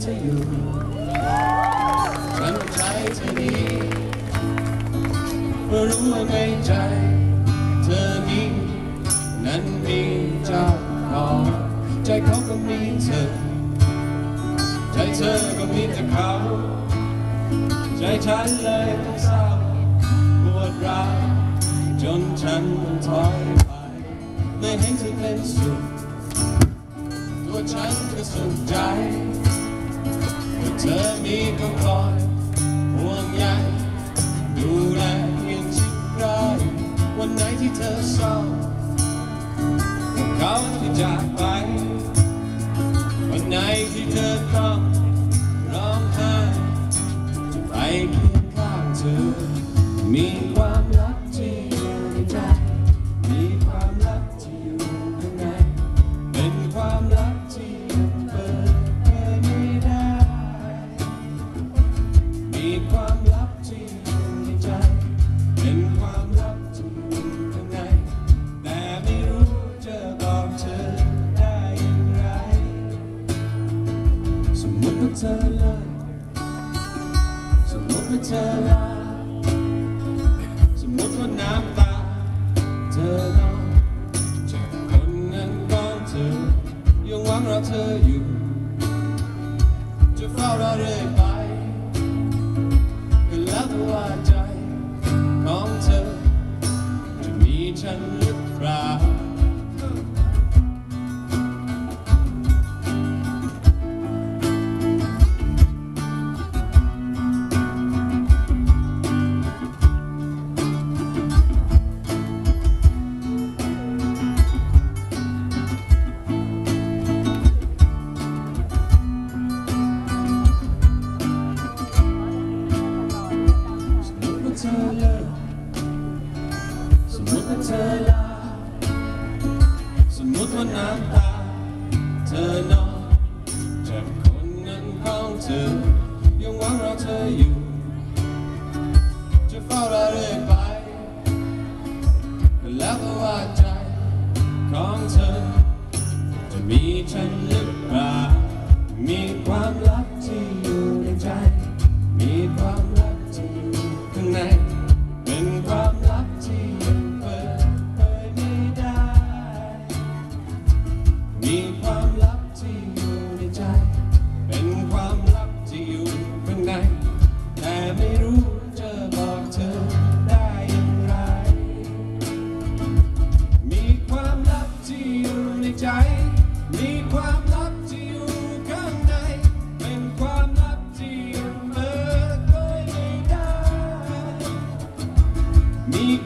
เธออยู่ ฉันใจเธอดีเพราะรู้ว่าในใจ เธอมีนั้นมีเจ้าของใจเขาก็มีเธอ ใจเธอก็มีแต่เขา ใจฉันเลยต้องเศร้าปวดร้าวจนฉันต้องถอยไปไม่เห็นเธอเป็นสุขตัวฉันก็สุขใจ เธอมีก็คอยห่วงใยดูแลเพียงชิดไรวันไหนที่เธอเศร้าเขาที่จากไป วันไหนที่เธอต้องร้องไห้จะไปเคียงข้างเธอมี มีความลับที่อยู่ในใจ เป็นความลับที่อยู่ข้างใน แต่ไม่รู้จะบอกเธอได้อย่างไร สมมติว่าเธอเลิกสมมติว่าเธอลาสมมติว่าน้ำตาเธอนองจากคนนั้นก็เธอ ยังหวังรอเธออยู่ จะเฝ้ารอเรื่อยไป ฉันหรือเปล่า ธอลาสมมติว่าน้ำตา เธอนอนจากคนนั้นของเธอ Meet